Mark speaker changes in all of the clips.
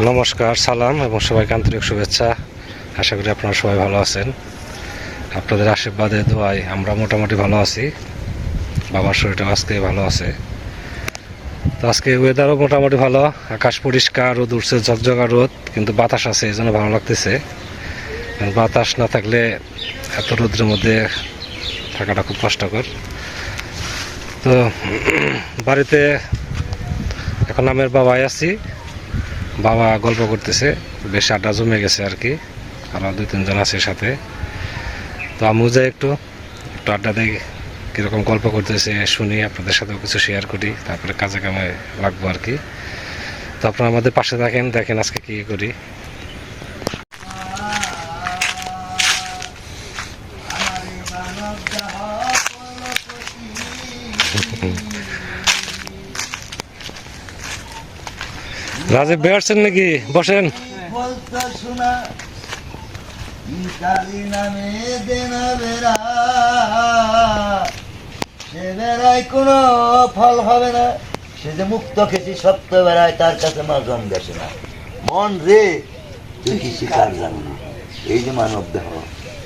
Speaker 1: নমস্কার, সালাম এবং সবাইকে আন্তরিক শুভেচ্ছা। আশা করি আপনারা সবাই ভালো আছেন। আপনাদের আশীর্বাদে, দোয়ায় আমরা মোটামুটি ভালো আছি। বাবার শরীরটা আজকে ভালো আছে। তো আজকে ওয়েদারও মোটামুটি ভালো। আকাশ পরিষ্কার, রোদ উঠছে, ঝকঝকা রোদ, কিন্তু বাতাস আছে, এই জন্য ভালো লাগতেছে। বাতাস না থাকলে এত রোদ্রের মধ্যে থাকাটা খুব কষ্টকর। তো, বাড়িতে এখন আমের বাবাই আছি। বাবা গল্প করতেছে বেশ আড্ডা জমে গেছে আর কি আরও দুই তিনজন আছে সাথে। তো আমিও যাই একটু একটু আড্ডা দেয় কীরকম গল্প করতেছে শুনি আপনাদের সাথেও কিছু শেয়ার করি তারপরে কাজে কামে লাগবো আর কি। তো আপনারা আমাদের পাশে থাকেন দেখেন আজকে কী করি। রাজীব বেড়াচ্ছেন নাকি? বসেন।
Speaker 2: কোনো ফল হবে না। সে যে মুক্ত খেছি সত্য বেড়ায় তার কাছে মা গেছে না। মন রে তুই কি শিকার জানো না। এই যে মানব দেহ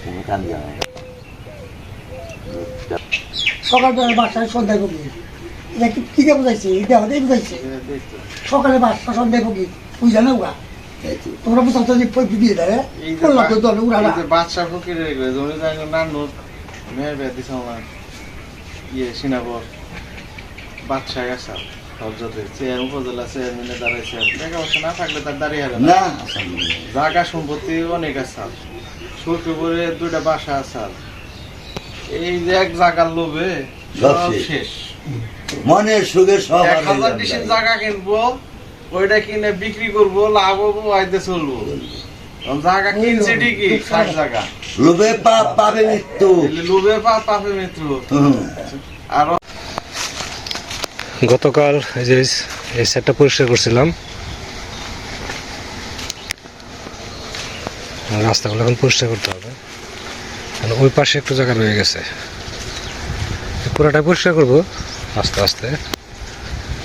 Speaker 2: তুমি কান জানো না।
Speaker 3: সকালবেলা বাসায় সন্ধ্যায় এটা কি কি দিয়ে বুঝাইছে? এটা আমাদের বুঝাইছে? সকালে বাসা বুঝা না উড়া
Speaker 2: তো।
Speaker 3: তোমরা বুঝাতো যে দিয়ে দেয়
Speaker 4: এই যে
Speaker 3: করলাম তো দলে
Speaker 4: বাদশা ফকির হয়ে গেছে উনি জানেন নানুর মেয়ের বিয়ে দিছে আমার ইয়ে সিনাবর। বাদশা গেছে হজরতে চেয়ার উপজেলা চেয়ারম্যানে দাঁড়াইছে। না থাকলে তার দাঁড়িয়ে হারে না
Speaker 2: না
Speaker 4: জায়গা সম্পত্তি অনেক আছে সখীপুরে দুইটা বাসা আছে এই যে এক জায়গার লোভে
Speaker 2: সব শেষ। মনের সুখে সব
Speaker 4: এক হাজার। জায়গা কিনবো ওইটা কিনে বিক্রি করব লাভ হব আইতে চলবো। জায়গা কিনছে ঠিকই ষাট জায়গা।
Speaker 2: লোভে পাপ পাবে মৃত্যু।
Speaker 4: লোভে পাপে মৃত্যু। আর
Speaker 1: গতকাল যে এই সেটটা পরিষ্কার করছিলাম। রাস্তাগুলো এখন পরিষ্কার করতে হবে। ওই পাশে একটু জায়গা রয়ে গেছে। পুরোটা পরিষ্কার করব। আস্তে আস্তে।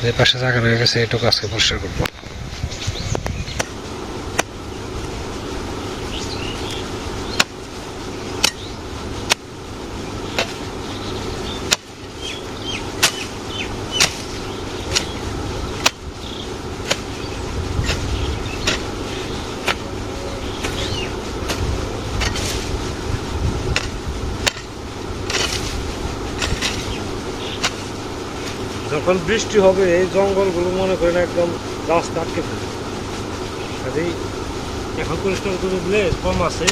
Speaker 1: যে পাশে জায়গা রয়ে গেছে এটুকু আজকে পরিষ্কার করব। যখন বৃষ্টি হবে, এই জঙ্গলগুলো মনে করেন একদম রাস্তা আটকে ফেলবে কাজেই এখন পরিষ্কার করে দিলে কম আছে।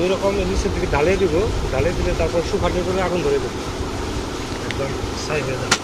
Speaker 1: দুই রকম নিচের দিকে ঢালিয়ে দিব, ঢালিয়ে দিলে তারপর শুকানোর করে আগুন ধরে দেবো। একদম সাই হয়ে যাবে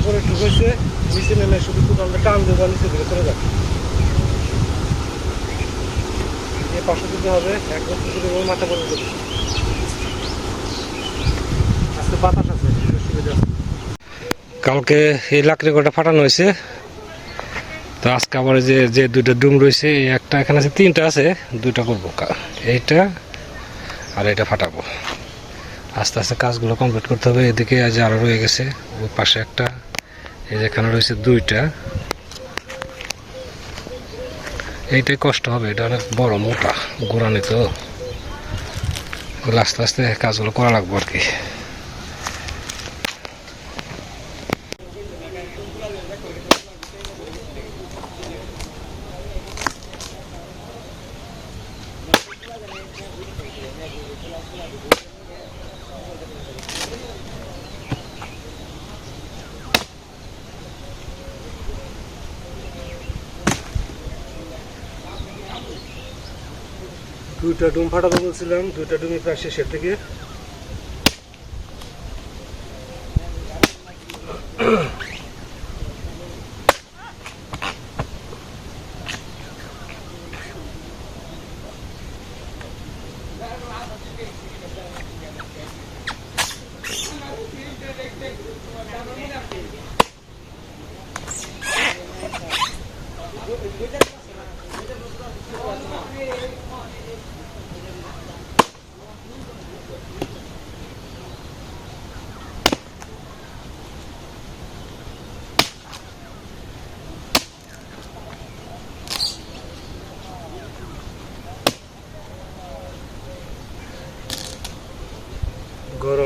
Speaker 1: উপরে ঢুকেছে নিচে নেমে শুধু কোথাও টান দেবো নিচে দিকে চলে যাবে এ পাশে দিতে হবে, একদম পুকুরে ওই মাথা পর্যন্ত দিতে আজকে বাতাস আছে কালকে এই লাকড়ি কটা ফাটানো হয়েছে। তো আজকে আবার যে যে দুইটা ডুম রয়েছে একটা এখানে আছে, তিনটা আছে, দুইটা করব এইটা আর এটা ফাটাবো। আস্তে আস্তে কাজগুলো কমপ্লিট করতে হবে। এদিকে আজ আরও রয়ে গেছে, ওই পাশে একটা, এই যেখানে রয়েছে দুইটা। এইটাই কষ্ট হবে, এটা অনেক বড় মোটা গোড়ানি তো আস্তে আস্তে কাজগুলো করা লাগবে আর কি। দুইটা ডুম ফাটাতে বলছিলাম দুটা ডুমি প্রায় শেষের দিকে।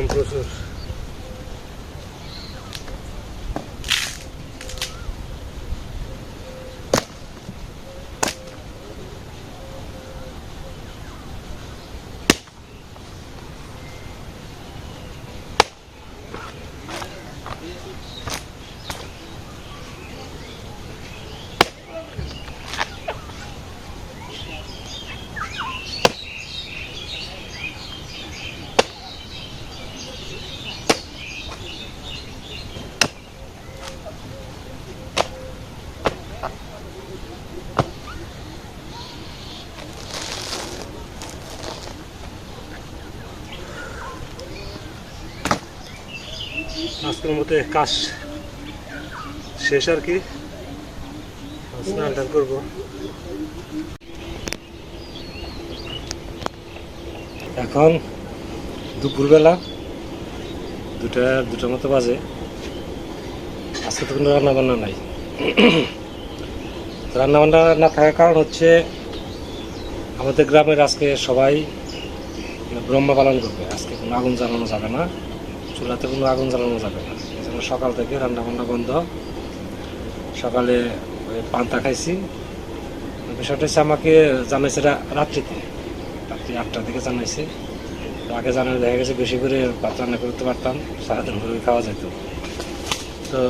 Speaker 1: গরম আজকের মতো কাজ শেষ আর কি। স্নান টান করব। এখন দুপুরবেলা দুটা মতো বাজে। আজকে তো কোনো রান্না বান্না নাই। রান্না বান্না না থাকার কারণ হচ্ছে আমাদের গ্রামের আজকে সবাই ব্রহ্মা পালন করবে। আজকে কোনো আগুন জ্বালানো যাবে না। চুলাতে কোনো আগুন জ্বালানো যাবে না। এই জন্য সকাল থেকে রান্না বান্না বন্ধ। সকালে ওই পান্তা খাইছি। বিষয়টা হচ্ছে আমাকে জানাইছে রাত্রিতে। রাত্রি আটটার দিকে জানাইছে। আগে জানালে দেখা গেছে বেশি করে ভাত রান্না করতে পারতাম, সারাদিন করে খাওয়া যেত। তো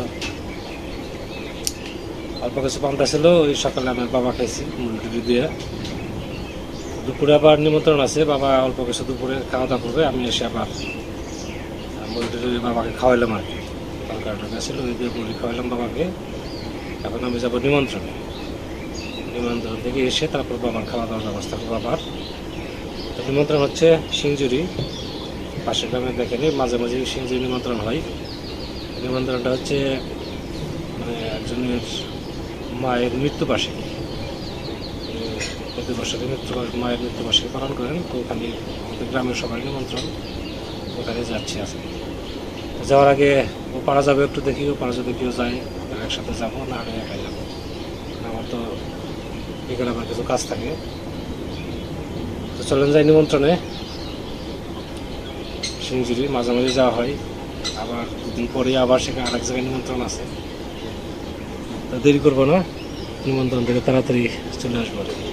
Speaker 1: অল্প কিছু পান্তা ছিল, ওই সকালে আমার বাবা খাইছি, মুরগি দিয়ে। দুপুরে আবার নিমন্ত্রণ আছে, বাবা অল্প কিছু দুপুরে খাওয়া দাওয়া করবে, আমি এসে আবার মুরগি বাবাকে খাওয়াইলাম আর কি। তরকারি টরকারি ছিল ওই দিয়ে মুরগি খাওয়াইলাম বাবাকে। এখন আমি যাব নিমন্ত্রণে। নিমন্ত্রণ থেকে এসে তারপর বাবার খাওয়া দাওয়ার ব্যবস্থা করব আবার। তো নিমন্ত্রণ হচ্ছে সিংজুরি পাশের গ্রামে দেখেনি মাঝে মাঝে সিংজুরি নিমন্ত্রণ হয়। নিমন্ত্রণটা হচ্ছে মানে একজনের মায়ের মৃত্যুবার্ষিকী বছরে মৃত্যু মায়ের মৃত্যুবার্ষিকী পালন করেন। তো ওখানে আমাদের গ্রামের সবাই নিমন্ত্রণ। ওখানে যাচ্ছি তো যাওয়ার আগে ও পারা যাবে একটু দেখি, ও পারা যদি কেউ যায় একসাথে যাব, না আমি একাই যাব। আমার তো বিকেলে আমার কিছু কাজ থাকে। তো চলেন যাই নিমন্ত্রণে। সিংজুরি মাঝে মাঝে যাওয়া হয়। আবার দুদিন পরে আবার সেখানে আরেক জায়গায় নিমন্ত্রণ আছে। তো দেরি করব না, নিমন্ত্রণ থেকে তাড়াতাড়ি চলে আসব আর কি।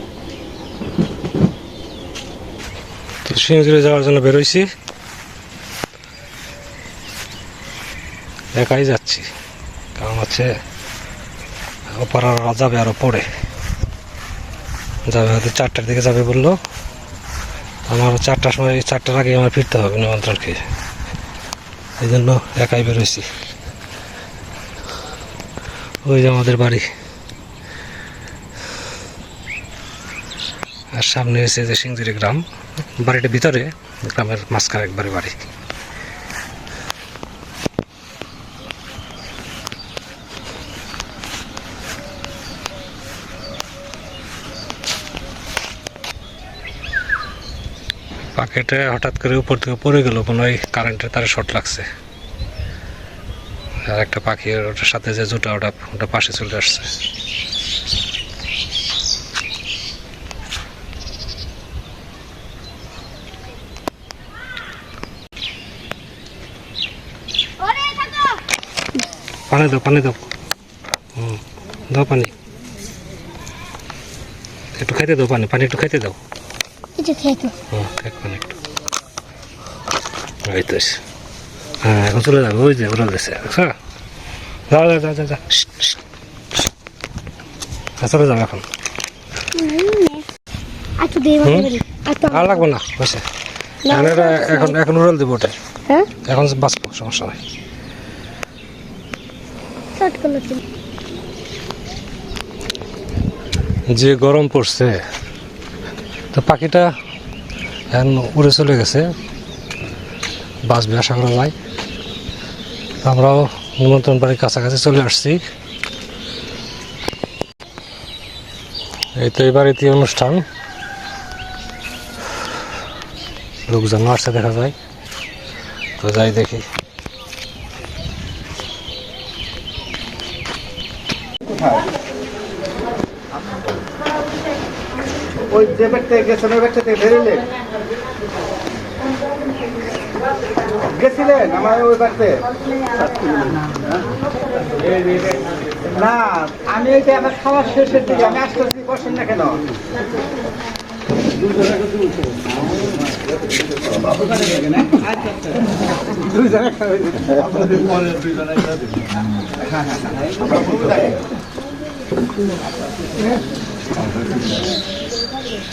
Speaker 1: তো সিংজুরি যাওয়ার জন্য বেরোইছি একাই যাচ্ছি। কারণ হচ্ছে ওপারা যাবে আরও পরে যাবে হয়তো চারটার দিকে যাবে বলল। আমার চারটার সময়, চারটার আগে আমার ফিরতে হবে নিমন্ত্রণ খেয়ে এই জন্য একাই বেরোইছি। ওই যে আমাদের বাড়ি। আর সামনে এসে যে সিংজুরি গ্রাম। বাড়িটা ভিতরে, গ্রামের মাঝখানে একবারে বাড়ি। পাকেটে হঠাৎ করে উপর থেকে পড়ে গেল মনে হয় কারেন্টের তারে শর্ট লাগছে। আর একটা পাখি ওটার সাথে যে জুটা ওটা ওটা পাশে চলে আসছে। পানি দাও পানি দাও। হুম দাও পানি। একটু খাইতে দাও পানি পানি একটু খাইতে দাও।
Speaker 5: কিছু খেতো
Speaker 1: হুম এক মিনিট এই তো হ্যাঁ এখন চলে যাবে ওই যে ওরা গেছে হ্যাঁ শিট, শিট, শিট। হ্যাঁ, চলে যাবে এখন আর লাগবে না এখন এখন এখন উড়াল দিব ওটা এখন বাঁচবো সমস্যা নাই যে গরম পড়ছে তো পাখিটা এখন উড়ে চলে গেছে। বাঁচবে আশা করা যায়। আমরাও নিমন্ত্রণ বাড়ির কাছাকাছি চলে আসছি। এই তো এই বাড়িতে অনুষ্ঠান। লোকজন আসছে দেখা যায়। তো যাই দেখি।
Speaker 4: ওই যে ব্যক্তি গেছেন, ওই ব্যক্তি থেকে বেরিলেন গেছিলেন আমার ওই ব্যক্তি? না, আমি যে আমার খাওয়ার শেষের দিকে, আমি আসতেছি, বসেন না কেন?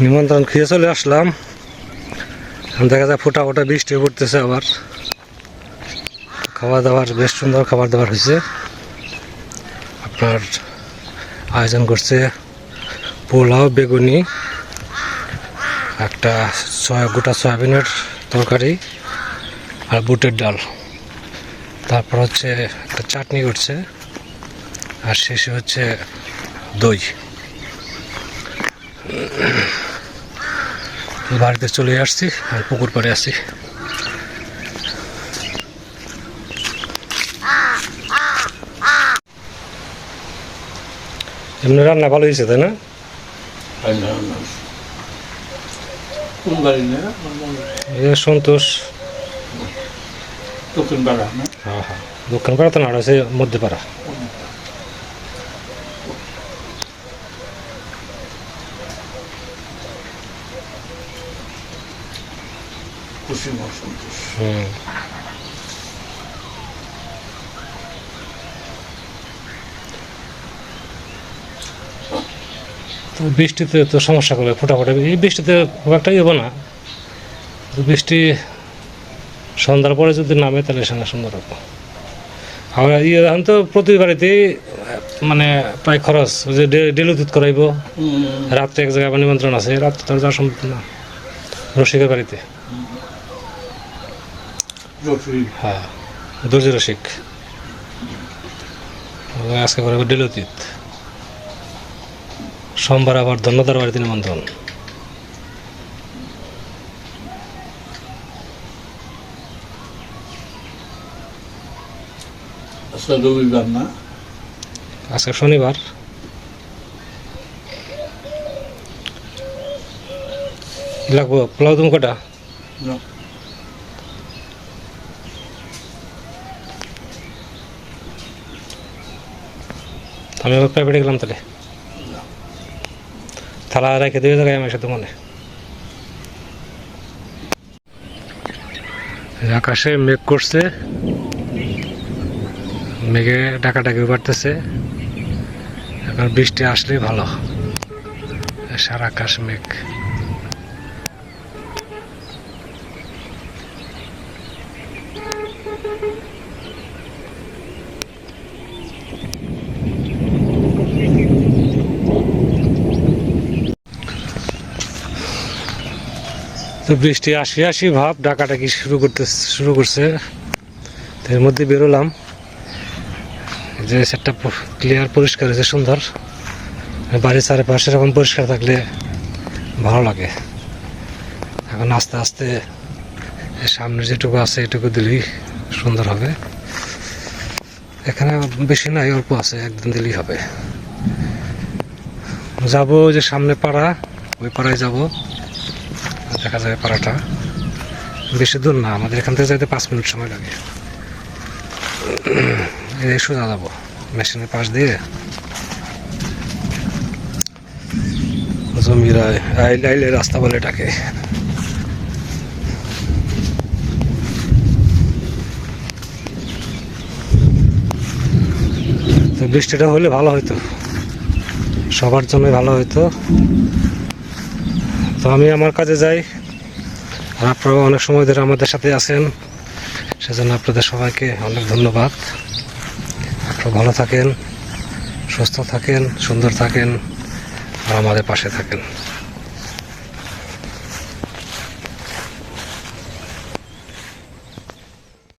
Speaker 1: নিমন্ত্রণ খেয়ে চলে আসলাম। দেখা যায় ফোটা ফোটা বৃষ্টি পড়তেছে আবার। খাওয়া দাওয়ার বেশ সুন্দর খাবার দাবার হয়েছে। আপনার আয়োজন করছে পোলাও, বেগুনি, একটা সয়া গোটা সয়াবিনের তরকারি আর বুটের ডাল। তারপর হচ্ছে একটা চাটনি করছে। আর শেষে হচ্ছে দই। বাড়িতে চলে আসছি আর পুকুর পাড়ে আসছি এমনি রান্না ভালো হয়েছে তাই না? সন্তোষ।
Speaker 6: দক্ষিণ পাড়া
Speaker 1: হ্যাঁ হ্যাঁ। দক্ষিণ পাড়া তো না আর হচ্ছে
Speaker 6: খুশি সন্তোষ।
Speaker 1: তো বৃষ্টিতে তো সমস্যা করবে ফোটাফোটা। এই বৃষ্টিতে খুব একটা ইয়ে না। বৃষ্টি সন্ধ্যার পরে যদি নামে তাহলে সেটা সুন্দর হবে। আর ইয়ে এখন তো প্রতি বাড়িতেই মানে প্রায় খরচ। যে ডেলি দুধ করাইব। রাত্রে এক জায়গায় নিমন্ত্রণ আছে। রাত্রে তো যাওয়া সম্ভব না। রসিকের বাড়িতে। হ্যাঁ রসিক। আজকে করে ডিলতীত সোমবার আবার ধন্যদার বাড়িতে নিমন্ত্রণ
Speaker 6: রবিবার না?
Speaker 1: আজকে শনিবার। লাগবো পোলাও তুমি কটা? আমি আবার প্রাইভেটে গেলাম তাহলে। থালা রেখে দিয়ে জায়গায় আমার সাথে মনে। আকাশে মেঘ করছে। মেঘে ডাকাডাকি বাড়তেছে এখন বৃষ্টি আসলেই ভালো। সারা আকাশ মেঘ। তো বৃষ্টি আসি আসি ভাব ডাকাডাকি শুরু করতে, শুরু করছে। এর মধ্যে বেরোলাম। যে সেটটা ক্লিয়ার পরিষ্কার হয়েছে, সুন্দর। বাড়ির চারিপাশে এরকম পরিষ্কার থাকলে ভালো লাগে। এখন আস্তে আস্তে সামনে যেটুকু আছে, এটুকু দিলেই সুন্দর হবে। এখানে বেশি নাই, অল্প আছে, একদিন দিলেই হবে। যাব যে সামনে পাড়া, ওই পাড়ায় যাব। দেখা যাবে পাড়াটা। বেশি দূর না, আমাদের এখান থেকে যাইতে পাঁচ মিনিট সময় লাগে। এই সোজা যাব, মেশিনের পাশ দিয়ে। জমিরা আইলে আইলে রাস্তা বলে ডাকে তো বৃষ্টিটা হলে ভালো হতো সবার জন্যই ভালো হতো তো আমি আমার কাজে যাই। আর আপনারাও অনেক সময় ধরে আমাদের সাথে আছেন। সেজন্য আপনাদের সবাইকে অনেক ধন্যবাদ। আপনারা ভালো থাকেন, সুস্থ থাকেন, সুন্দর থাকেন, আর আমাদের পাশে থাকেন।